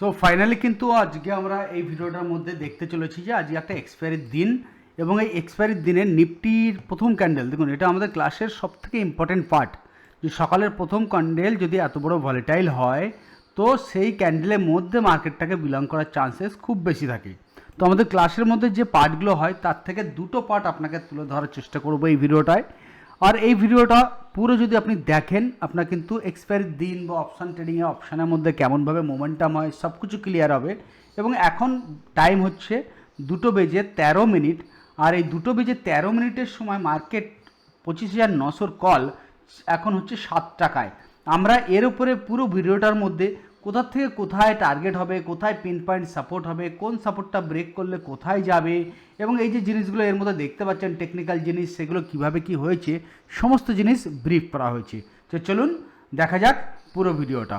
So finally কিন্তু আজকে আমরা এই ভিডিওটার মধ্যে দেখতে চলেছি যে আজকে একটা এক্সপায়ারির দিন এবং এই এক্সপায়ারির দিনে নিফটির প্রথম ক্যান্ডেল দেখুন এটা আমাদের ক্লাসের সব থেকে ইম্পর্টেন্ট পার্ট যে সকালের প্রথম ক্যান্ডেল যদি এত বড় ভলেটাইল হয়, তো সেই ক্যান্ডেলের মধ্যে মার্কেটটাকে বিলং করার চান্সেস খুব বেশি থাকে। তো আমাদের ক্লাসের মধ্যে যে পার্টগুলো হয়, তার থেকে দুটো পার্ট আপনাকে তুলে ধরার চেষ্টা করব এই ভিডিওটায়। আর এই ভিডিওটা পুরো যদি আপনি দেখেন, আপনার কিন্তু এক্সপায়ারির দিন বা অপশান ট্রেডিংয়ে অপশানের মধ্যে কেমনভাবে মোমেন্টাম হয় সব কিছু ক্লিয়ার হবে। এবং এখন টাইম হচ্ছে দুটো বেজে তেরো মিনিট। আর এই দুটো বেজে তেরো মিনিটের সময় মার্কেট পঁচিশ হাজার নশোর কল এখন হচ্ছে সাত টাকায়। আমরা এর উপরে পুরো ভিডিওটার মধ্যে কোথা থেকে কোথায় টার্গেট হবে, কোথায় পিন পয়েন্ট সাপোর্ট হবে, কোন সাপোর্টটা ব্রেক করলে কোথায় যাবে এবং এই যে জিনিসগুলো এর মধ্যে দেখতে পাচ্ছেন টেকনিক্যাল জিনিস, সেগুলো কীভাবে কি হয়েছে, সমস্ত জিনিস ব্রিফ করা হয়েছে। তো চলুন, দেখা যাক পুরো ভিডিওটা।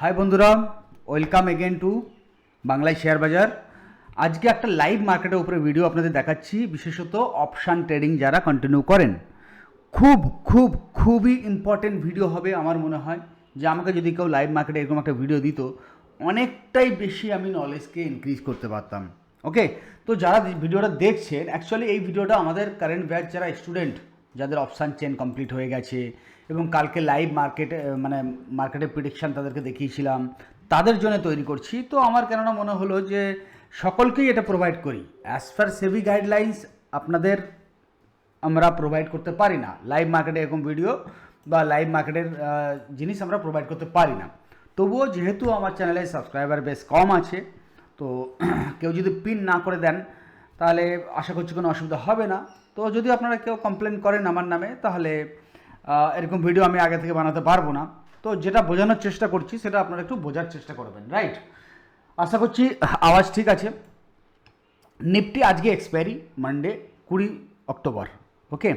হাই বন্ধুরা ওয়েলকাম এগেন টু বাংলায় শেয়ার বাজার। আজকে একটা লাইভ মার্কেটের উপরে ভিডিও আপনাদের দেখাচ্ছি। বিশেষত অপশান ট্রেডিং যারা কন্টিনিউ করেন। খুব খুব, খুবই ইম্পর্টেন্ট ভিডিও হবে আমার মনে হয় যে আমাকে যদি কেউ লাইভ মার্কেটে এরকম একটা ভিডিও দিত, অনেকটাই বেশি আমি নলেজকে ইনক্রিজ করতে পারতাম। ওকে তো যারা ভিডিওটা দেখছেন অ্যাকচুয়ালি এই ভিডিওটা আমাদের কারেন্ট ব্যাচ যারা স্টুডেন্ট যাদের অপশান চেন কমপ্লিট হয়ে গেছে এবং কালকে লাইভ মার্কেটে মানে মার্কেটের প্রিডিকশান তাদেরকে দেখিয়েছিলাম, তাদের জন্য তৈরি করছি। তো আমার কেননা মনে হলো যে সকলকেই এটা প্রোভাইড করি। অ্যাজ পার সেভি গাইডলাইন্স আপনাদের আমরা প্রোভাইড করতে পারি না। লাইভ মার্কেটে এরকম ভিডিও বা লাইভ মার্কেটের জিনিস আমরা প্রোভাইড করতে পারি না। তবুও যেহেতু আমার চ্যানেলে সাবস্ক্রাইবার বেশ কম আছে, তো কেউ যদি পিন না করে দেন, তাহলে আশা করছি কোনো অসুবিধা হবে না। তো যদি আপনারা কেউ কমপ্লেন করেন আমার নামে, তাহলে এরকম ভিডিও আমি আগে থেকে বানাতে পারব না। তো যেটা বোঝানোর চেষ্টা করছি, সেটা আপনারা একটু বোঝার চেষ্টা করবেন রাইট আশা করছি আওয়াজ ঠিক আছে। নিফটি আজকে এক্সপায়ারি মানডে কুড়ি অক্টোবর ওকে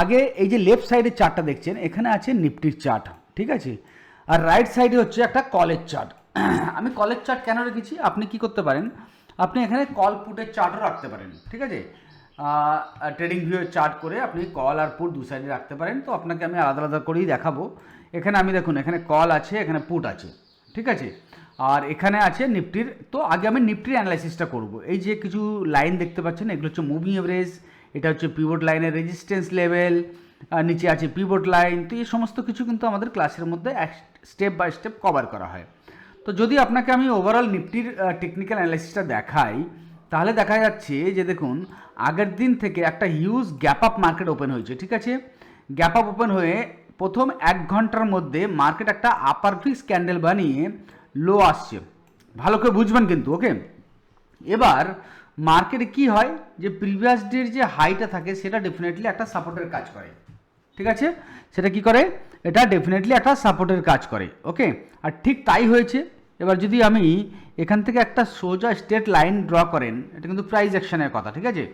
আগে এই যে লেফট সাইডের চার্টটা দেখছেন, এখানে আছে নিফটির চার্ট ঠিক আছে? আর রাইট সাইডে হচ্ছে একটা কলেজ চার্ট আমি কলেজ চার্ট কেন রেখেছি? আপনি কি করতে পারেন? আপনি এখানে কল পুটের চার্টও রাখতে পারেন, ঠিক আছে? ট্রেডিং ভিউ চার্ট করে আপনি কল আর পুট দু সাইডে রাখতে পারেন, তো আপনাকে আমি আলাদা আলাদা করেই দেখাবো। এখানে আমি দেখুন, এখানে কল আছে, এখানে পুট আছে, ঠিক আছে? আর এখানে আছে নিফটির, তো আগে আমি নিফটির অ্যানালাইসিসটা করব। এই যে কিছু লাইন দেখতে পাচ্ছেন, এগুলো হচ্ছে মুভিং এভারেজ এটা হচ্ছে পিভট লাইনের রেজিস্ট্যান্স লেভেল নিচে আছে পিভট লাইন তো এই সমস্ত কিছু কিন্তু আমাদের ক্লাসের মধ্যে স্টেপ বাই স্টেপ কভার করা হয়। তো যদি আপনাকে আমি ওভারঅল নিফটির টেকনিক্যাল অ্যানালাইসিসটা দেখাই, তাহলে দেখা যাচ্ছে যে দেখুন, আগের দিন থেকে একটা huge gap up market open হয়েছে, ঠিক আছে? গ্যাপ আপ ওপেন হয়ে প্রথম এক ঘণ্টার মধ্যে মার্কেট একটা আপার ফিক্স ক্যান্ডেল বানিয়ে লো আসছে। ভালো করে বুঝবেন কিন্তু, ওকে? এবার মার্কেটে কি হয়? যে প্রিভিয়াস ডের যে হাইটা থাকে, সেটা ডেফিনেটলি একটা সাপোর্টের কাজ করে। ঠিক আছে? সেটা কি করে? এটা ডেফিনেটলি একটা সাপোর্টের কাজ করে, ওকে? আর ঠিক তাই হয়েছে। এবার যদি আমি এখান থেকে একটা সোজা স্টেট লাইন ড্র করেন, এটা কিন্তু প্রাইজ অ্যাকশনের কথা, ঠিক আছে?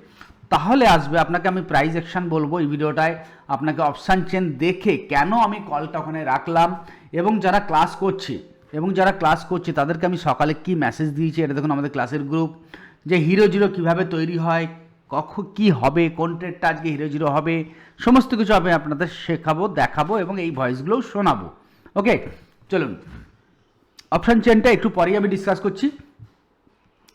তাহলে আসবে, আপনাকে আমি প্রাইজ অ্যাকশন বলব এই ভিডিওটায়। আপনাকে অপশান চেন দেখে কেন আমি কলটা ওখানে রাখলাম। এবং যারা ক্লাস করছে এবং যারা ক্লাস করছে, তাদেরকে আমি সকালে কি মেসেজ দিয়েছি, এটা দেখুন আমাদের ক্লাসের গ্রুপ যে হিরো জিরো কীভাবে তৈরি হয় কখন কি হবে, কোন ট্রেডটা আজকে হিরো জিরো হবে, সমস্ত কিছু আমি আপনাদের শেখাবো, দেখাবো এবং এই ভয়েসগুলোও শোনাবো। ওকে চলুন। অপশান চেনটা একটু পরেই আমি ডিসকাস করছি।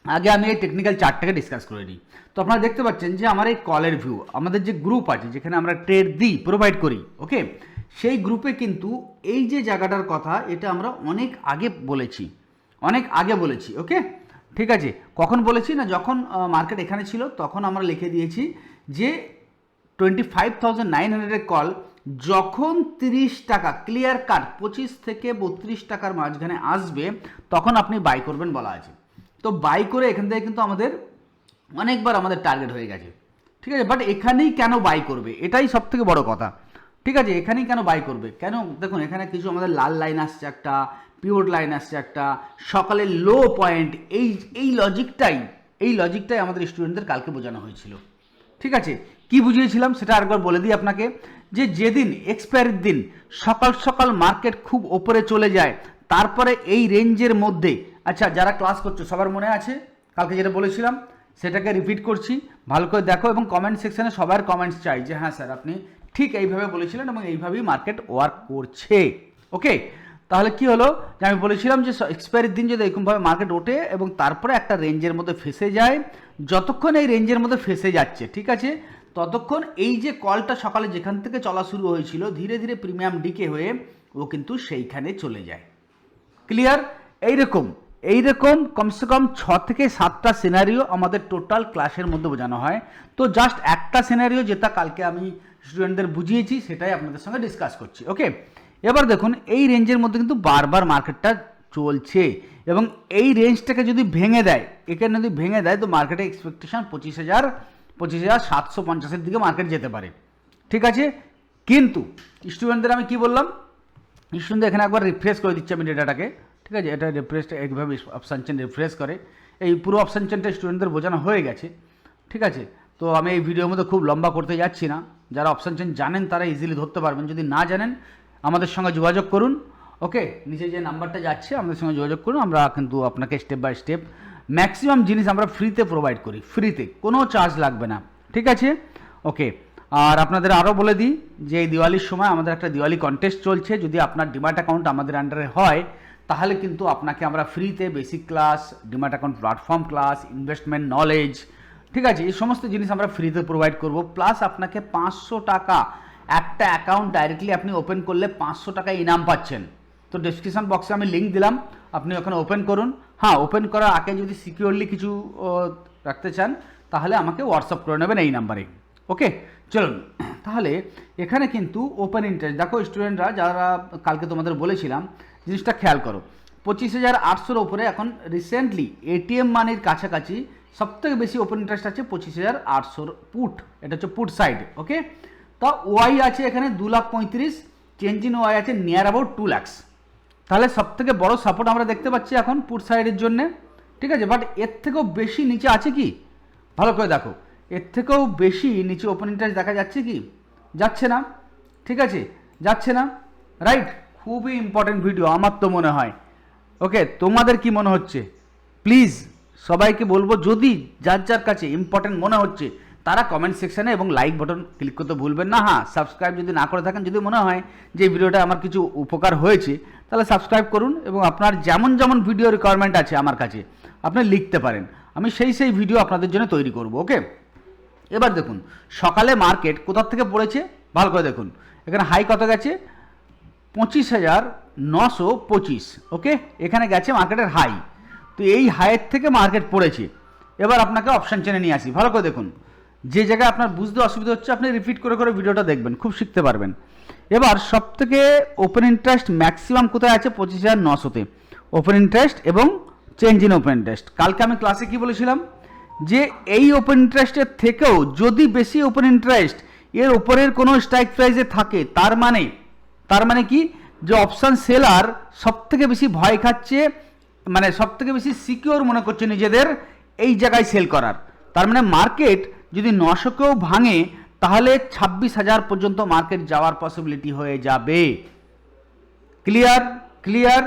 আগে আমি এই টেকনিক্যাল চার্টটাকে ডিসকাস করে নিই। তো আপনারা দেখতে পাচ্ছেন যে আমার এই কলের ভিউ আমাদের যে গ্রুপ আছে, যেখানে আমরা ট্রেড দিই প্রোভাইড করি ওকে সেই গ্রুপে কিন্তু এই যে জায়গাটার কথা, এটা আমরা অনেক আগে বলেছি। অনেক আগে বলেছি, ওকে? ঠিক আছে? কখন বলেছি না যখন মার্কেট এখানে ছিল, তখন আমরা লিখে দিয়েছি যে টোয়েন্টি ফাইভ থাউজেন্ড নাইন হান্ড্রেডের কল যখন তিরিশ টাকা ক্লিয়ার কাট পঁচিশ থেকে বত্রিশ টাকার মাঝখানে আসবে, তখন আপনি বাই করবেন বলা আছে। তো বাই করে এখান থেকে কিন্তু আমাদের অনেকবার আমাদের টার্গেট হয়ে গেছে। ঠিক আছে? বাট এখানেই কেন বাই করবে? এটাই সব থেকে বড় কথা। ঠিক আছে, এখানেই কেন বাই করবে? কেন? দেখুন, এখানে কিছু আমাদের লাল লাইন আসছে একটা পিওর লাইন আসছে একটা সকালে লো পয়েন্ট এই এই লজিকটাই এই লজিকটাই আমাদের স্টুডেন্টদের কালকে বোঝানো হয়েছিল। ঠিক আছে, কি বুঝিয়েছিলাম সেটা আরেকবার বলে দিই আপনাকে, যে যেদিন এক্সপায়ারির দিন, সকাল সকাল মার্কেট খুব ওপরে চলে যায়, তারপরে এই রেঞ্জের মধ্যে আচ্ছা যারা ক্লাস করছ, সবার মনে আছে? কালকে যেটা বলেছিলাম, সেটাকে রিপিট করছি, ভালো করে দেখো এবং কমেন্ট সেকশানে সবার কমেন্টস চাই যে হ্যাঁ স্যার আপনি ঠিক এইভাবে বলেছিলেন এবং এইভাবেই মার্কেট ওয়ার্ক করছে। ওকে তাহলে কি হলো? যে আমি বলেছিলাম যে এক্সপায়ারির দিন যদি এরকমভাবে মার্কেট ওঠে এবং তারপরে একটা রেঞ্জের মধ্যে ফেসে যায়, যতক্ষণ এই রেঞ্জের মধ্যে ফেসে যাচ্ছে, ঠিক আছে? ততক্ষণ এই যে কলটা সকালে যেখান থেকে চলা শুরু হয়েছিল, ধীরে ধীরে প্রিমিয়াম ডিকে হয়ে ও কিন্তু সেইখানে চলে যায়। ক্লিয়ার এইরকম এইরকম কমসে কম ছ থেকে সাতটা সিনারিও আমাদের টোটাল ক্লাসের মধ্যে বোঝানো হয়। তো জাস্ট একটা সিনারিও যেটা কালকে আমি স্টুডেন্টদের বুঝিয়েছি, সেটাই আপনাদের সঙ্গে ডিসকাস করছি। ওকে এবার দেখুন, এই রেঞ্জের মধ্যে কিন্তু বারবার মার্কেটটা চলছে এবং এই রেঞ্জটাকে যদি ভেঙে দেয়, এখানে যদি ভেঙে দেয়, তো মার্কেটে এক্সপেকটেশন পঁচিশ হাজার পঁচিশ হাজার সাতশো পঞ্চাশের দিকে মার্কেট যেতে পারে। ঠিক আছে? কিন্তু স্টুডেন্টদের আমি কি বললাম? স্টুডেন্ট এখানে একবার রিফ্রেশ করে দিচ্ছি আমি ডেটাটাকে ঠিক আছে? এটা রিফ্রেশ এইভাবে অপশান চেন রিফ্রেশ করে। এই পুরো অপশান চেনটা স্টুডেন্টদের বোঝানো হয়ে গেছে। ঠিক আছে? তো আমি এই ভিডিওর মধ্যে খুব লম্বা করতে যাচ্ছি না। যারা অপশান চেন জানেন তারা ইজিলি ধরতে পারবেন। যদি না জানেন, আমাদের সঙ্গে যোগাযোগ করুন ওকে নিচে যে নাম্বারটা যাচ্ছে, আমাদের সঙ্গে যোগাযোগ করুন, আমরা কিন্তু আপনাকে স্টেপ বাই স্টেপ ম্যাক্সিমাম জিনিস আমরা ফ্রিতে প্রোভাইড করি ফ্রিতে কোনো চার্জ লাগবে না, ঠিক আছে? ওকে আর আপনাদের আরও বলে দিই যে এই দিওয়ালির সময় আমাদের একটা দিওয়ালি কন্টেস্ট চলছে। যদি আপনার ডিমার্ট অ্যাকাউন্ট আমাদের আন্ডারে হয়, তাহলে কিন্তু আপনাকে আমরা ফ্রিতে basic class demat account platform class investment knowledge ঠিক আছে, এই সমস্ত জিনিস আমরা ফ্রিতে প্রোভাইড করব। প্লাস আপনাকে পাঁচশো টাকা একটা অ্যাকাউন্ট ডাইরেক্টলি আপনি ওপেন করলে পাঁচশো টাকা ইনাম পাচ্ছেন। তো ডেসক্রিপশন বক্সে আমি লিঙ্ক দিলাম, আপনি ওখানে ওপেন করুন। হ্যাঁ ওপেন করার আগে যদি সিকিউরলি কিছু রাখতে চান, তাহলে আমাকে হোয়াটসঅ্যাপ করে নেবেন এই নাম্বারে। ওকে চলুন, তাহলে এখানে কিন্তু ওপেন ইন্টারেস্ট দেখো স্টুডেন্টরা যারা কালকে তোমাদের বলেছিলাম, জিনিসটা খেয়াল করো। পঁচিশ হাজার আটশোর ওপরে এখন রিসেন্টলি এটিএম মানির কাছাকাছি সবথেকে বেশি ওপেন ইন্টারেস্ট আছে পঁচিশ হাজার আটশোর পুট এটা হচ্ছে পুট সাইড ওকে তা ওয়াই আছে এখানে দু লাখ পঁয়ত্রিশ চেঞ্জ ইন ওয়াই আছে নিয়ার অ্যাবাউট টু ল্যাক্স তাহলে সব থেকে বড় সাপোর্ট আমরা দেখতে পাচ্ছি এখন পুট সাইডের জন্য, ঠিক আছে? বাট এর থেকেও বেশি নিচে আছে কি? ভালো করে দেখো, এর থেকেও বেশি নিচে ওপেন ইন্টারেস্ট দেখা যাচ্ছে কি? যাচ্ছে না, ঠিক আছে? যাচ্ছে না রাইট খুবই ইম্পর্টেন্ট ভিডিও আমার তো মনে হয়। ওকে তোমাদের কি মনে হচ্ছে? প্লিজ সবাইকে বলব, যদি যার যার কাছে ইম্পর্টেন্ট মনে হচ্ছে, তারা কমেন্ট সেকশানে এবং লাইক বাটন ক্লিক করতে ভুলবেন না। হ্যাঁ সাবস্ক্রাইব যদি না করে থাকেন, যদি মনে হয় যে ভিডিওটা আমার কিছু উপকার হয়েছে, তাহলে সাবস্ক্রাইব করুন এবং আপনার যেমন যেমন ভিডিও রিকোয়ারমেন্ট আছে আমার কাছে, আপনি লিখতে পারেন। আমি সেই সেই ভিডিও আপনাদের জন্য তৈরি করব ওকে এবার দেখুন, সকালে মার্কেট কোথার থেকে পড়েছে? ভালো করে দেখুন। এখানে হাই কত গেছে? পঁচিশ হাজার নশো পঁচিশ ওকে এখানে গেছে মার্কেটের হাই তো এই হাইয়ের থেকে মার্কেট পড়েছে। এবার আপনাকে অপশান চেনে নিয়ে আসি। ভালো করে দেখুন। যে জায়গায় আপনার বুঝতে অসুবিধা হচ্ছে, আপনি রিপিট করে করে ভিডিওটা দেখবেন, খুব শিখতে পারবেন। এবার সব থেকে ওপেন ইন্টারেস্ট ম্যাক্সিমাম কোথায় আছে? পঁচিশ হাজার নশোতে। ওপেন ইন্টারেস্ট এবং চেঞ্জ ইন ওপেন ইন্টারেস্ট কালকে আমি ক্লাসে কি বলেছিলাম? যে এই ওপেন ইন্টারেস্টের থেকেও যদি বেশি ওপেন ইন্টারেস্ট এর ওপরের কোনো স্ট্রাইক প্রাইসে থাকে, তার মানে তার মানে কি? যে অপশান সেলার সব থেকে বেশি ভয় খাচ্ছে মানে সব থেকে বেশি সিকিওর মনে করছে নিজেদের এই জায়গায় সেল করার। তার মানে মার্কেট যদি নশোকেও ভাঙে, তাহলে ছাব্বিশ হাজার পর্যন্ত মার্কেট যাওয়ার পসিবিলিটি হয়ে যাবে। ক্লিয়ার ক্লিয়ার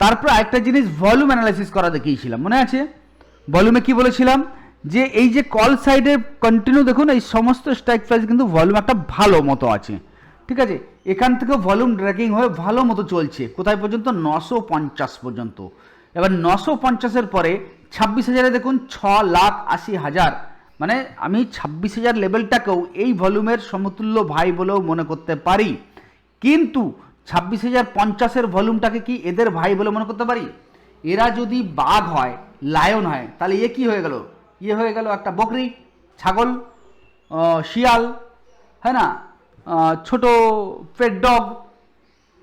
তারপর একটা জিনিস ভলিউম অ্যানালাইসিস করা দেখিয়েছিলাম, মনে আছে? ভলিউমে কি বলেছিলাম? যে এই যে কল সাইডে কন্টিনিউ দেখুন, এই সমস্ত স্ট্রাইক প্রাইস কিন্তু ভলিউম একটা ভালো মতো আছে। ঠিক আছে? এখান থেকে ভলিউম ড্র্যাকিং হয়ে ভালো মতো চলছে। কোথায় পর্যন্ত? নশো পঞ্চাশ পর্যন্ত। এবার নশো পঞ্চাশের পরে ছাব্বিশ হাজারে দেখুন ছ লাখ আশি হাজার। মানে আমি ছাব্বিশ হাজার লেভেলটাকেও এই ভলিউমের সমতুল্য ভাই বলেও মনে করতে পারি। কিন্তু ছাব্বিশ হাজার পঞ্চাশের ভলিউমটাকে কি এদের ভাই বলে মনে করতে পারি? এরা যদি বাঘ হয় লায়ন হয়, তাহলে এ কি হয়ে গেল? ইয়ে হয়ে গেল একটা বকরি, ছাগল শিয়াল হ্যাঁ না ছোট পেট ডগ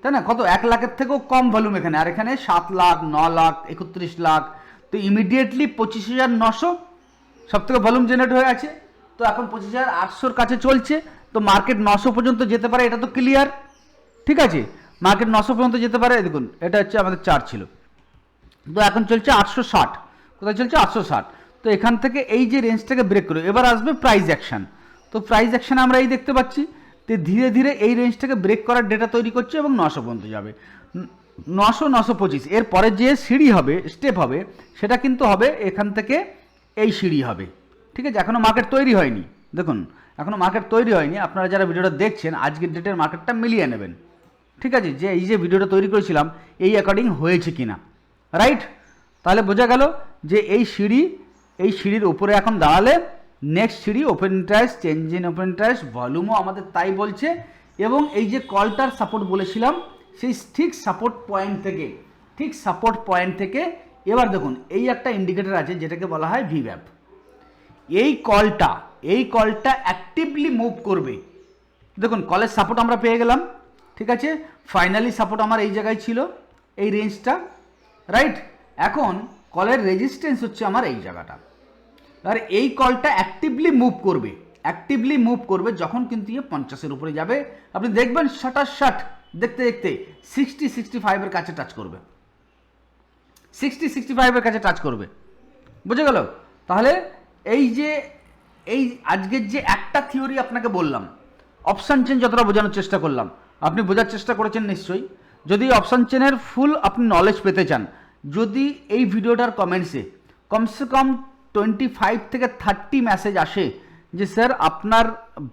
তাই না? কত? এক লাখের থেকেও কম ভলিউম এখানে। আর এখানে সাত লাখ, ন লাখ, একত্রিশ লাখ, তো ইমিডিয়েটলি পঁচিশ হাজার নশো সব থেকে ভলিউম জেনারেট হয়ে আছে। তো এখন পঁচিশ হাজার আটশোর কাছে চলছে। তো মার্কেট নশো পর্যন্ত যেতে পারে, এটা তো ক্লিয়ার ঠিক আছে? মার্কেট নশো পর্যন্ত যেতে পারে, দেখুন, এটা হচ্ছে আমাদের চার ছিল। তো এখন চলছে আটশো ষাট। কোথায় চলছে? আটশো ষাট। তো এখান থেকে এই যে রেঞ্জটাকে ব্রেক করে, এবার আসবে প্রাইজ অ্যাকশন তো প্রাইজ অ্যাকশন আমরা এই দেখতে পাচ্ছি। তো ধীরে ধীরে এই রেঞ্জটাকে ব্রেক করার ডেটা তৈরি করছে এবং নশো পর্যন্ত যাবে। নশো নশো পঁচিশ। এর পরে যে সিঁড়ি হবে স্টেপ হবে, সেটা কিন্তু হবে এখান থেকে এই সিঁড়ি হবে। ঠিক আছে? এখনও মার্কেট তৈরি হয়নি। দেখুন এখনও মার্কেট তৈরি হয়নি। আপনারা যারা ভিডিওটা দেখছেন, আজকের ডেটের মার্কেটটা মিলিয়ে নেবেন। ঠিক আছে? যে এই যে ভিডিওটা তৈরি করেছিলাম, এই অ্যাকর্ডিং হয়েছে কিনা। রাইট তাহলে বোঝা গেল যে এই সিঁড়ি, এই সিঁড়ির উপরে এখন দাঁড়ালে নেক্সট সিঁড়ি open interest change in open interest ভলিউমও আমাদের তাই বলছে। এবং এই যে কলটার সাপোর্ট বলেছিলাম, সেই ঠিক সাপোর্ট পয়েন্ট থেকে, ঠিক সাপোর্ট পয়েন্ট থেকে, এবার দেখুন, এই একটা ইন্ডিকেটর আছে যেটাকে বলা হয় ভিভ্যাপ এই কলটা এই কলটা অ্যাক্টিভলি মুভ করবে। দেখুন কলের সাপোর্ট আমরা পেয়ে গেলাম, ঠিক আছে? ফাইনালি সাপোর্ট আমার এই জায়গায় ছিল, এই রেঞ্জটা রাইট এখন কলের রেজিস্ট্যান্স হচ্ছে আমার এই জায়গাটা। আর এই কলটা অ্যাক্টিভলি মুভ করবে। অ্যাক্টিভলি মুভ করবে যখন কিন্তু ইয়ে পঞ্চাশের উপরে যাবে। আপনি দেখবেন ষাটার ষাট, দেখতে দেখতে সিক্সটি সিক্সটি ফাইভের কাছে টাচ করবে। সিক্সটি সিক্সটি ফাইভের কাছে টাচ করবে। বুঝে গেল? তাহলে এই যে, এই আজকের যে একটা থিওরি আপনাকে বললাম অপশান চেন যতটা বোঝানোর চেষ্টা করলাম, আপনি বোঝার চেষ্টা করেছেন নিশ্চয়ই। যদি অপশান চেনের ফুল আপনি নলেজ পেতে চান, যদি এই ভিডিওটার কমেন্টসে কমসে কম টোয়েন্টি ফাইভ থেকে থার্টি মেসেজ আসে যে স্যার আপনার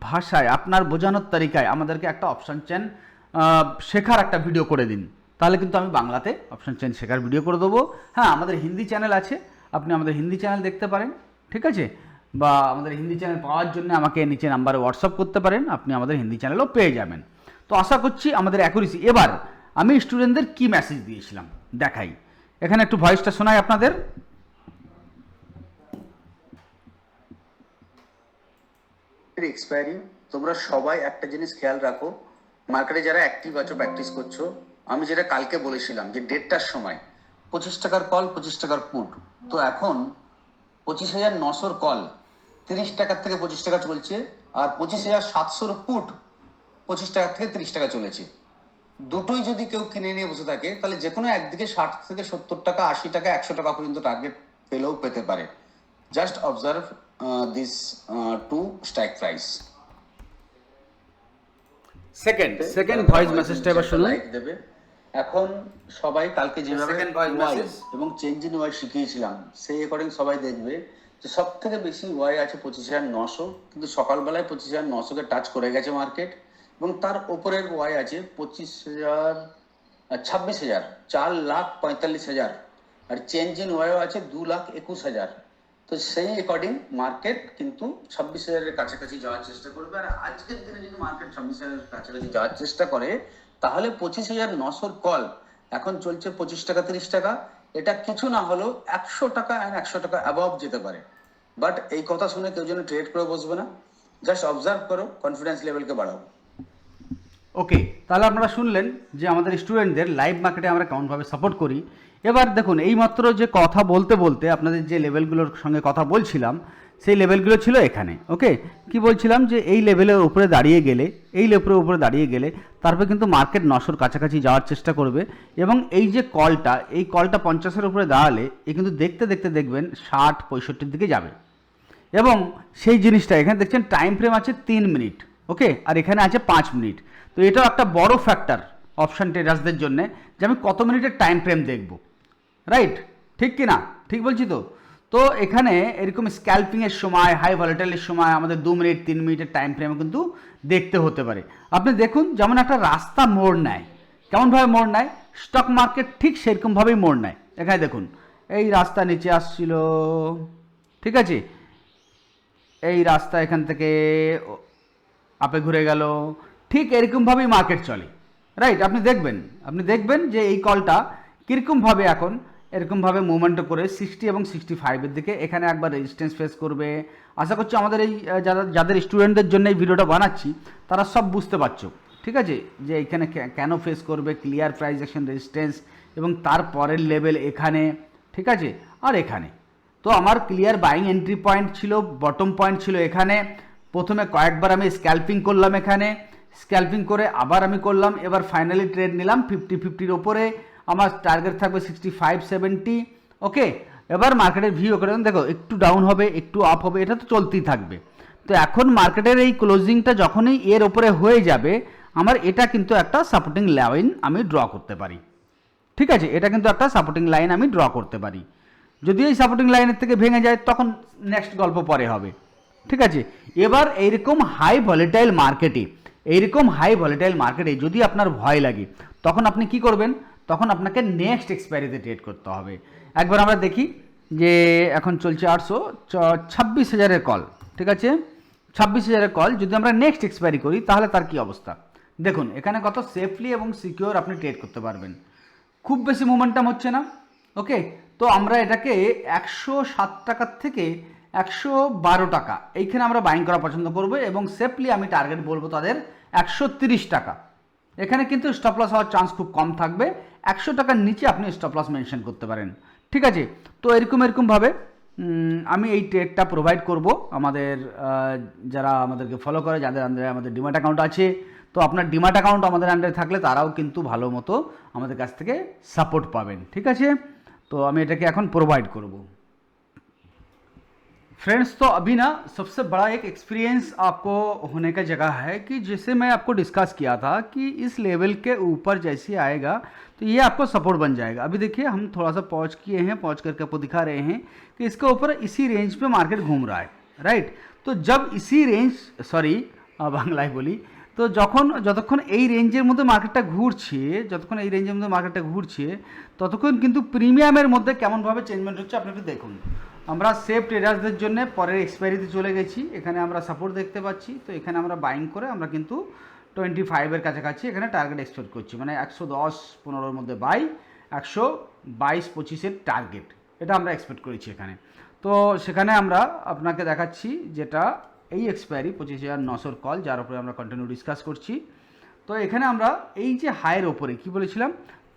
ভাষায়, আপনার বোঝানোর তালিকায় আমাদেরকে একটা অপশান চেন শেখার একটা ভিডিও করে দিন। তাহলে কিন্তু আমি বাংলাতে অপশান চেঞ্জ শেখার ভিডিও করে দেবো। হ্যাঁ আমাদের হিন্দি চ্যানেল আছে। আপনি আমাদের হিন্দি চ্যানেল দেখতে পারেন, ঠিক আছে? বা আমাদের হিন্দি চ্যানেল পাওয়ার জন্য আমাকে নিচে নাম্বারে হোয়াটসঅ্যাপ করতে পারেন, আপনি আমাদের হিন্দি চ্যানেলও পেয়ে যাবেন। তো আশা করছি আমাদের অ্যাকুরেসি এবার, আমি স্টুডেন্টদের কি মেসেজ দিয়েছিলাম? দেখাই। এখানে একটু ভয়েসটা শোনাই আপনাদের। এক্সপায়ারি তোমরা সবাই একটা জিনিস খেয়াল রাখো মার্কেটে যারা অ্যাক্টিভ আছো প্র্যাকটিস করছ, আমি যেটা কালকে বলেছিলাম যে দেড়টার সময়, পঁচিশ টাকার কল পঁচিশ টাকার পুট তো এখন পঁচিশ হাজার নশোর কল তিরিশ টাকার থেকে পঁচিশ টাকা চলছে, আর পঁচিশ হাজার সাতশোর পুট পঁচিশ টাকা থেকে তিরিশ টাকা চলেছে। দুটোই যদি কেউ কিনে নিয়ে বসে থাকে, তাহলে যে কোনো একদিকে ষাট থেকে সত্তর টাকা, আশি টাকা, একশো টাকা পর্যন্ত টার্গেট পেলেও পেতে পারে। Just observe this to strike price second second voice মেসেজটা এবার শুনুন এখন সবাই কালকে যেভাবে voice ওয়াই message. এবং চেঞ্জ ইন ওয়াই শিখিয়েছিলাম সেই অ্যাকর্ডিং সবাই দেখবে। যে সব থেকে বেশি ওয়াই আছে পঁচিশ হাজার নশো কিন্তু সকালবেলায় পঁচিশ হাজার নশোকে টাচ করে গেছে মার্কেট এবং তার উপরের ওয়াই আছে পঁচিশ হাজার ছাব্বিশ হাজার চার লাখ পঁয়তাল্লিশ হাজার। আর চেঞ্জ ইন ওয়াইও আছে দু লাখ একুশ হাজার। তো সেই অ্যাকর্ডিং মার্কেট কিন্তু ছাব্বিশ হাজারের কাছাকাছি যাওয়ার চেষ্টা করবে। আর আজকের দিনে যদি মার্কেট ছাব্বিশ হাজারের কাছাকাছি যাওয়ার চেষ্টা করে, তাহলে পঁচিশ হাজার নশোর কল এখন চলছে পঁচিশ টাকা, তিরিশ টাকা। এটা কিছু না হলেও একশো টাকা অ্যান্ড একশো টাকা অ্যাবভ যেতে পারে। বাট এই কথা শুনে কেউ যেন ট্রেড করে বসবে না। জাস্ট অবজার্ভ করো কনফিডেন্স লেভেলকে বাড়াও। ওকে তাহলে আপনারা শুনলেন যে আমাদের স্টুডেন্টদের লাইভ মার্কেটে আমরা কেমনভাবে সাপোর্ট করি। এবার দেখুন, এইমাত্র যে কথা বলতে বলতে আপনাদের যে লেভেলগুলোর সঙ্গে কথা বলছিলাম, সেই লেভেলগুলো ছিল এখানে ওকে কি বলছিলাম যে এই লেভেলের উপরে দাঁড়িয়ে গেলে, এই লেভেলের উপরে দাঁড়িয়ে গেলে তারপরে কিন্তু মার্কেট নশোর কাছাকাছি যাওয়ার চেষ্টা করবে এবং এই যে কলটা এই কলটা পঞ্চাশের উপরে দাঁড়ালে এ কিন্তু দেখতে দেখতে দেখবেন ষাট, পঁয়ষট্টির দিকে যাবে। এবং সেই জিনিসটা, এখানে দেখছেন টাইম ফ্রেম আছে তিন মিনিট ওকে আর এখানে আছে পাঁচ মিনিট তো এটাও একটা বড় ফ্যাক্টর অপশান ট্রেডার্সদের জন্য যে আমি কত মিনিটের টাইম ফ্রেম দেখব। রাইট ঠিক কি না ঠিক বলছি তো? তো এখানে এরকম স্ক্যাল্পিংয়ের সময় হাই ভলেটাইলের সময় আমাদের দু মিনিট তিন মিনিটের টাইম ফ্রেম কিন্তু দেখতে হতে পারে। আপনি দেখুন, যেমন একটা রাস্তা মোড় নেয়। কেমনভাবে মোড় নেয়? স্টক মার্কেট ঠিক সেরকমভাবেই মোড় নেয়। এখানে দেখুন, এই রাস্তা নিচে আসছিল। ঠিক আছে? এই রাস্তা এখান থেকে আপে ঘুরে গেল। ঠিক এরকমভাবেই মার্কেট চলে। রাইট আপনি দেখবেন আপনি দেখবেন যে এই কলটা কীরকমভাবে এখন এরকমভাবে মুভমেন্ট করে সিক্সটি এবং সিক্সটি ফাইভের দিকে এখানে একবার রেজিস্ট্যান্স ফেস করবে। আশা করছি আমাদের এই যারা, যাদের স্টুডেন্টদের জন্য এই ভিডিওটা বানাচ্ছি, তারা সব বুঝতে পারছ। ঠিক আছে? যে এখানে কেন ফেস করবে ক্লিয়ার প্রাইস অ্যাকশন রেজিস্ট্যান্স এবং তার পরের লেভেল এখানে। ঠিক আছে? আর এখানে। তো আমার ক্লিয়ার বাইং এন্ট্রি পয়েন্ট ছিল বটম পয়েন্ট ছিল এখানে। প্রথমে কয়েকবার আমি স্ক্যাল্পিং করলাম এখানে। স্ক্যাল্পিং করে আবার আমি করলাম, এবার ফাইনালি ট্রেড নিলাম ফিফটি ফিফটির ওপরে। আমার টার্গেট থাকবে সিক্সটি ফাইভ সেভেন্টি ওকে এবার মার্কেটের ভিউ করে দেখো, একটু ডাউন হবে, একটু আপ হবে, এটা তো চলতেই থাকবে। তো এখন মার্কেটের এই ক্লোজিংটা যখনই এর ওপরে হয়ে যাবে, আমার এটা কিন্তু একটা সাপোর্টিং লাইন আমি ড্র করতে পারি। ঠিক আছে? এটা কিন্তু একটা সাপোর্টিং লাইন আমি ড্র করতে পারি। যদি এই সাপোর্টিং লাইনের থেকে ভেঙে যায়, তখন নেক্সট গল্প পরে হবে। ঠিক আছে? এবার এইরকম হাই ভলেটাইল মার্কেটে এইরকম হাই ভলেটাইল মার্কেটে যদি আপনার ভয় লাগে, তখন আপনি কি করবেন? তখন আপনাকে নেক্সট এক্সপায়ারিতে ট্রেড করতে হবে। একবার আমরা দেখি যে এখন চলছে আটশো ছাব্বিশ হাজারের কল ঠিক আছে? ছাব্বিশ হাজারের কল যদি আমরা নেক্সট এক্সপায়ারি করি, তাহলে তার কি অবস্থা? দেখুন, এখানে কত সেফলি এবং সিকিওর আপনি ট্রেড করতে পারবেন। খুব বেশি মোমেন্টাম হচ্ছে না ওকে তো আমরা এটাকে একশো সাত টাকার থেকে একশো বারো টাকা। এইখানে আমরা বাইং করা পছন্দ করব এবং সেফলি আমি টার্গেট বলব তাদের একশো তিরিশ টাকা। এখানে কিন্তু স্টপ লস হওয়ার চান্স খুব কম থাকবে। একশো টাকার নিচে আপনি স্টপ লস মেনশন করতে পারেন। ঠিক আছে? তো এরকম এরকমভাবে আমি এই ট্রেডটা প্রোভাইড করব আমাদের যারা আমাদেরকে ফলো করে, যাদের আন্ডারে আমাদের ডিমাট অ্যাকাউন্ট আছে। তো আপনার ডিমাট অ্যাকাউন্ট আমাদের আন্ডারে থাকলে তারাও কিন্তু ভালো মতো আমাদের কাছ থেকে সাপোর্ট পাবেন। ঠিক আছে? তো আমি এটাকে এখন প্রোভাইড করব। फ्रेंड्स तो अभी ना सबसे बड़ा एक एक्सपीरियंस आपको होने का जगह है कि जैसे मैं आपको डिस्कस किया था कि इस लेवल के ऊपर जैसे आएगा तो ये आपको सपोर्ट बन जाएगा अभी देखिए हम थोड़ा सा पॉज किए हैं पॉज करके आपको दिखा रहे हैं कि इसके ऊपर इसी रेंज पे मार्केट घूम रहा है राइट तो जब इसी रेंज সরি বাংলায় বলি তো যখন যতক্ষণ এই রেঞ্জের মধ্যে মার্কেটটা ঘুরছে যতক্ষণ এই রেঞ্জের মধ্যে মার্কেটটা ঘুরছে ততক্ষণ কিন্তু প্রিমিয়ামের মধ্যে কেমনভাবে চেঞ্জমেন্ট হচ্ছে আপনি একটু দেখুন আমরা সেফ ট্রেডার্সদের জন্য পরের এক্সপায়ারিতে চলে গেছি। এখানে আমরা সাপোর্ট দেখতে পাচ্ছি। তো এখানে আমরা বাইং করে আমরা কিন্তু টোয়েন্টি ফাইভের কাছাকাছি এখানে টার্গেট এক্সপেক্ট করছি। মানে একশো দশ পনেরোর মধ্যে বাই একশো বাইশ পঁচিশের টার্গেট এটা আমরা এক্সপেক্ট করেছি এখানে। তো সেখানে আমরা আপনাকে দেখাচ্ছি যেটা এই এক্সপায়ারি পঁচিশ হাজার নশোর কল যার উপরে আমরা কন্টিনিউ ডিসকাস করছি। তো এখানে আমরা এই যে হায়ের ওপরে কি বলেছিলাম?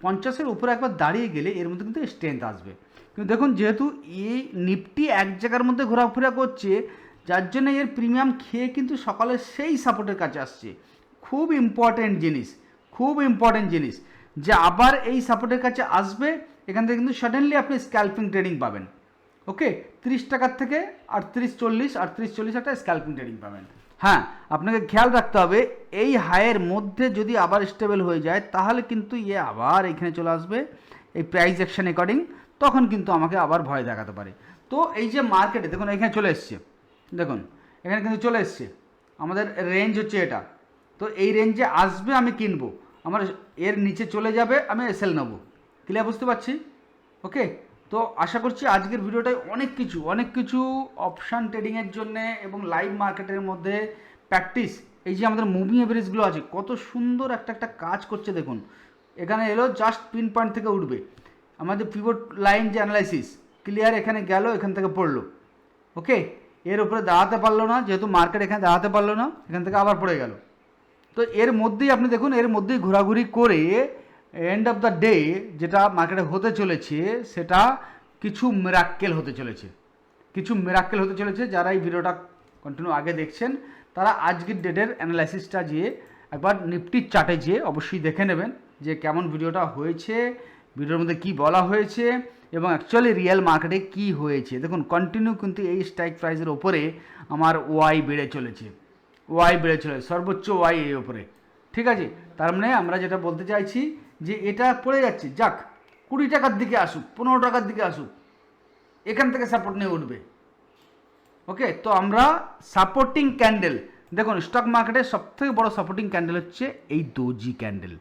পঞ্চাশের উপরে একবার দাঁড়িয়ে গেলে এর মধ্যে কিন্তু স্ট্রেংথ আসবে। কিন্তু দেখুন, যেহেতু এই নিফটি এক জায়গার মধ্যে ঘোরাফেরা করছে, যার জন্য এর প্রিমিয়াম খেয়ে কিন্তু সকালে সেই সাপোর্টের কাছে আসছে। খুব ইম্পর্ট্যান্ট জিনিস, খুব ইম্পর্ট্যান্ট জিনিস যে আবার এই সাপোর্টের কাছে আসবে, এখান থেকে কিন্তু সাডেনলি আপনি স্ক্যাল্পিং ট্রেডিং পাবেন। ওকে তিরিশ টাকার থেকে আটত্রিশ চল্লিশ আটত্রিশ চল্লিশ একটা স্ক্যাল্পিং ট্রেডিং পাবেন। হ্যাঁ আপনাকে খেয়াল রাখতে হবে, এই হায়ের মধ্যে যদি আবার স্টেবল হয়ে যায়, তাহলে কিন্তু ইয়ে আবার এখানে চলে আসবে, এই প্রাইস অ্যাকশন অ্যাকর্ডিং তখন কিন্তু আমাকে আবার ভয় দেখাতে পারে। তো এই যে মার্কেটে দেখুন এখানে চলে এসছে। দেখুন, এখানে কিন্তু চলে এসছে। আমাদের রেঞ্জ হচ্ছে এটা। তো এই রেঞ্জে আসবে, আমি কিনবো। আমার এর নিচে চলে যাবে, আমি এসএল নেব। ক্লিয়ার বুঝতে পারছি? ওকে তো আশা করছি আজকের ভিডিওটায় অনেক কিছু অনেক কিছু অপশান ট্রেডিংয়ের জন্য এবং লাইভ মার্কেটের মধ্যে প্র্যাকটিস এই যে আমাদের মুভিং এভারেজগুলো আছে, কত সুন্দর একটা একটা কাজ করছে দেখুন। এখানে এলো জাস্ট পিন পয়েন্ট থেকে উঠবে। আমাদের পিভট লাইন যে অ্যানালাইসিস ক্লিয়ার এখানে গেল, এখান থেকে পড়ল। ওকে এর উপরে দাঁড়াতে পারল না, যেহেতু মার্কেট এখানে দাঁড়াতে পারল না, এখান থেকে আবার পড়ে গেল। তো এর মধ্যেই আপনি দেখুন, এর মধ্যেই ঘোরাঘুরি করে এন্ড অফ দ্য ডে যেটা মার্কেটে হতে চলেছে, সেটা কিছু মেরাক্কেল হতে চলেছে। কিছু মেরাক্কেল হতে চলেছে, যারা এই ভিডিওটা কন্টিনিউ আগে দেখছেন, তারা আজকের ডেটের অ্যানালাইসিসটা যেয়ে একবার নিফটির চার্টে যেয়ে অবশ্যই দেখে নেবেন যে কেমন ভিডিওটা হয়েছে ভিডিওর মধ্যে কি বলা হয়েছে এবং অ্যাকচুয়ালি রিয়েল মার্কেটে কি হয়েছে? দেখুন কন্টিনিউ কিন্তু এই স্ট্রাইক প্রাইসের ওপরে আমার ওয়াই বেড়ে চলেছে। ওয়াই বেড়ে চলেছে, সর্বোচ্চ ওয়াই এই ওপরে ঠিক আছে? তার মানে আমরা যেটা বলতে চাইছি যে এটা পড়ে যাচ্ছে। যাক, কুড়ি টাকার দিকে আসুক, পনেরো টাকার দিকে আসুক, এখান থেকে সাপোর্ট নিয়ে উঠবে। ওকে তো আমরা সাপোর্টিং ক্যান্ডেল দেখুন স্টক মার্কেটের সবথেকে বড় সাপোর্টিং ক্যান্ডেল হচ্ছে এই দোজি ক্যান্ডেল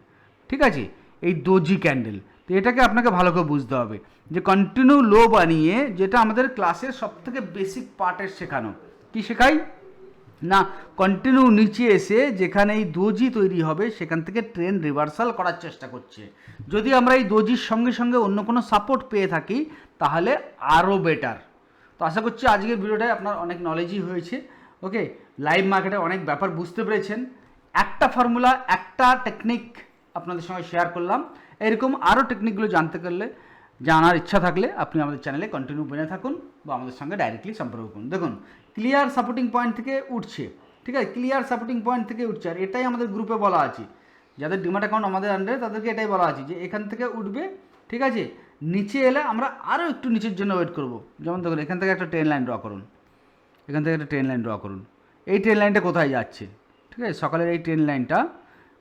ঠিক আছে? এই দোজি ক্যান্ডেল তো এটাকে আপনাকে ভালো করে বুঝতে হবে যে কন্টিনিউ লো বানিয়ে যেটা আমাদের ক্লাসের সবথেকে বেসিক পার্টের শেখানো। কি শেখাই? না কন্টিনিউ নিচে এসে যেখানে এই দোজি তৈরি হবে সেখান থেকে ট্রেন রিভার্সাল করার চেষ্টা করছে। যদি আমরা এই দোজির সঙ্গে সঙ্গে অন্য কোনো সাপোর্ট পেয়ে থাকি, তাহলে আরও বেটার তো আশা করছি আজকের ভিডিওটায় আপনার অনেক নলেজই হয়েছে। ওকে লাইভ মার্কেটে অনেক ব্যাপার বুঝতে পেরেছেন। একটা ফর্মুলা একটা টেকনিক আপনাদের সঙ্গে শেয়ার করলাম। এরকম আরও টেকনিকগুলো জানতে পারলে জানার ইচ্ছা থাকলে আপনি আমাদের চ্যানেলে কন্টিনিউ বেনে থাকুন বা আমাদের সঙ্গে ডাইরেক্টলি সম্পর্ক করুন। দেখুন ক্লিয়ার সাপোর্টিং পয়েন্ট থেকে উঠছে, ঠিক আছে? ক্লিয়ার সাপোর্টিং পয়েন্ট থেকে উঠছে, আর এটাই আমাদের গ্রুপে বলা আছে। যাদের ডিমাট অ্যাকাউন্ট আমাদের আন্ডারে তাদেরকে এটাই বলা আছে যে এখান থেকে উঠবে, ঠিক আছে? নিচে এলে আমরা আরও একটু নিচের জন্য ওয়েট করব। যেমন দেখুন, এখান থেকে একটা ট্রেন লাইন ড্র করুন। এখান থেকে একটা ট্রেন লাইন ড্র করুন। এই ট্রেন লাইনটা কোথায় যাচ্ছে? ঠিক আছে? সকালের এই ট্রেন লাইনটা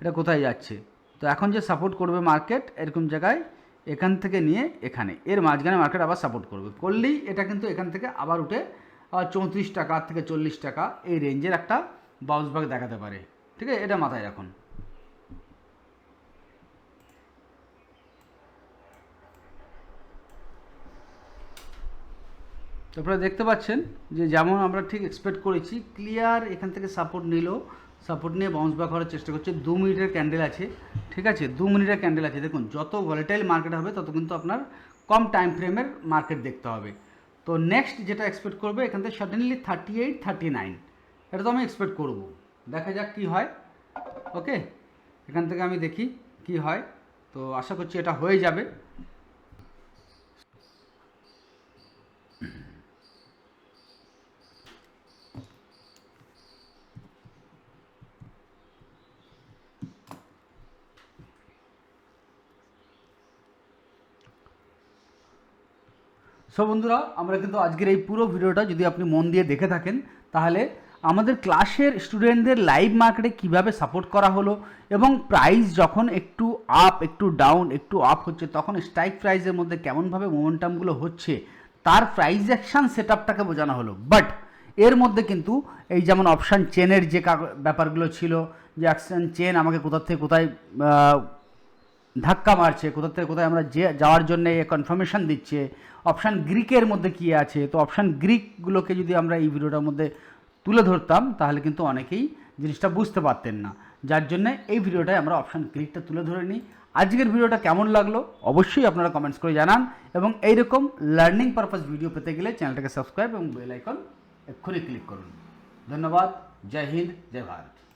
এটা কোথায় যাচ্ছে? তো এখন যে সাপোর্ট করবে মার্কেট এরকম জায়গায় এখান থেকে নিয়ে এখানে। এর মাঝখানে মার্কেট আবার সাপোর্ট করবে। করলেই এটা কিন্তু এখান থেকে আবার উঠে চৌত্রিশ টাকা থেকে চল্লিশ টাকা এই রেঞ্জের একটা বাউন্স ব্যাক দেখাতে পারে। ঠিক আছে? এটা মাথায় রাখুন। তারপরে দেখতে পাচ্ছেন যে যেমন আমরা ঠিক এক্সপেক্ট করেছি ক্লিয়ার এখান থেকে সাপোর্ট নিল। সাপোর্ট নিয়ে বাউন্স ব্যাক করার চেষ্টা করছে। দু মিনিটের ক্যান্ডেল আছে, ঠিক আছে? দু মিনিটের ক্যান্ডেল আছে। দেখুন, যত ভলেটাইল মার্কেট হবে, তত কিন্তু আপনার কম টাইম ফ্রেমের মার্কেট দেখতে হবে। তো নেক্সট যেটা এক্সপেক্ট করবে, এখান থেকে suddenly thirty eight thirty nine এটা তো আমি এক্সপেক্ট করব। দেখা যাক কী হয়। ওকে এখান থেকে আমি দেখি কি হয়। তো আশা করছি এটা হয়ে যাবে। সো বন্ধুরা, আমরা কিন্তু আজকের এই পুরো ভিডিওটা যদি আপনি মন দিয়ে দেখে থাকেন, তাহলে আমাদের ক্লাসের স্টুডেন্টদের লাইভ মার্কেটে কীভাবে সাপোর্ট করা হলো এবং প্রাইস যখন একটু আপ একটু ডাউন একটু আপ হচ্ছে, তখন স্ট্রাইক প্রাইসের মধ্যে কেমনভাবে মোমেন্টামগুলো হচ্ছে, তার প্রাইস অ্যাকশান সেট আপটাকে বোঝানো হলো। বাট এর মধ্যে কিন্তু এই যেমন অপশান চেনের যে ব্যাপারগুলো ছিল, যে অ্যাকশান চেন আমাকে কোথা থেকে কোথায় ধাক্কা মারছে, কোথা থেকে কোথায় আমরা যে যাওয়ার জন্য কনফার্মেশন দিচ্ছে অপশান গ্রিকের মধ্যে কী আছে? তো অপশান গ্রিকগুলোকে যদি আমরা এই ভিডিওটার মধ্যে তুলে ধরতাম, তাহলে কিন্তু অনেকেই জিনিসটা বুঝতে পারতেন না। যার জন্য এই ভিডিওটায় আমরা অপশান গ্রিকটা তুলে ধরে নিই। আজকের ভিডিওটা কেমন লাগল? অবশ্যই আপনারা কমেন্টস করে জানান এবং এইরকম লার্নিং পারপাস ভিডিও পেতে গেলে চ্যানেলটাকে সাবস্ক্রাইব এবং বেল আইকন এক্ষুনি ক্লিক করুন। ধন্যবাদ। জয় হিন্দ, জয় ভারত।